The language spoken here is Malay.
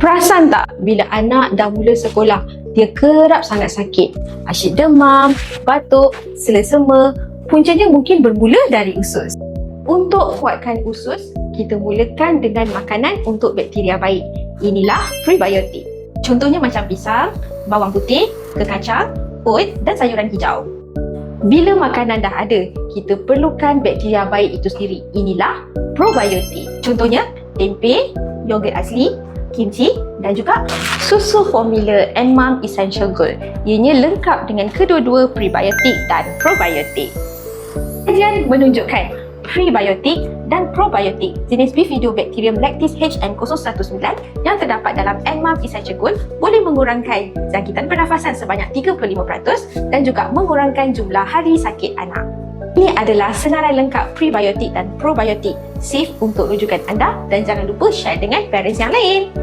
Perasan tak bila anak dah mula sekolah, dia kerap sangat sakit. Asyik demam, batuk, selesema, puncanya mungkin bermula dari usus. Untuk kuatkan usus, kita mulakan dengan makanan untuk bakteria baik. Inilah prebiotik. Contohnya macam pisang, bawang putih, kekacang, oat dan sayuran hijau. Bila makanan dah ada, kita perlukan bakteria baik itu sendiri. Inilah probiotik. Contohnya, tempe, yogurt asli, kimchi dan juga susu formula Enmam Essential Gold. Ianya lengkap dengan kedua-dua prebiotik dan probiotik. Kajian menunjukkan prebiotik dan probiotik jenis Bifidobacterium lactis HN019 yang terdapat dalam Enmam Essential Gold boleh mengurangkan jangkitan pernafasan sebanyak 35% dan juga mengurangkan jumlah hari sakit anak. Ini adalah senarai lengkap prebiotik dan probiotik safe untuk rujukan anda dan jangan lupa share dengan parents yang lain.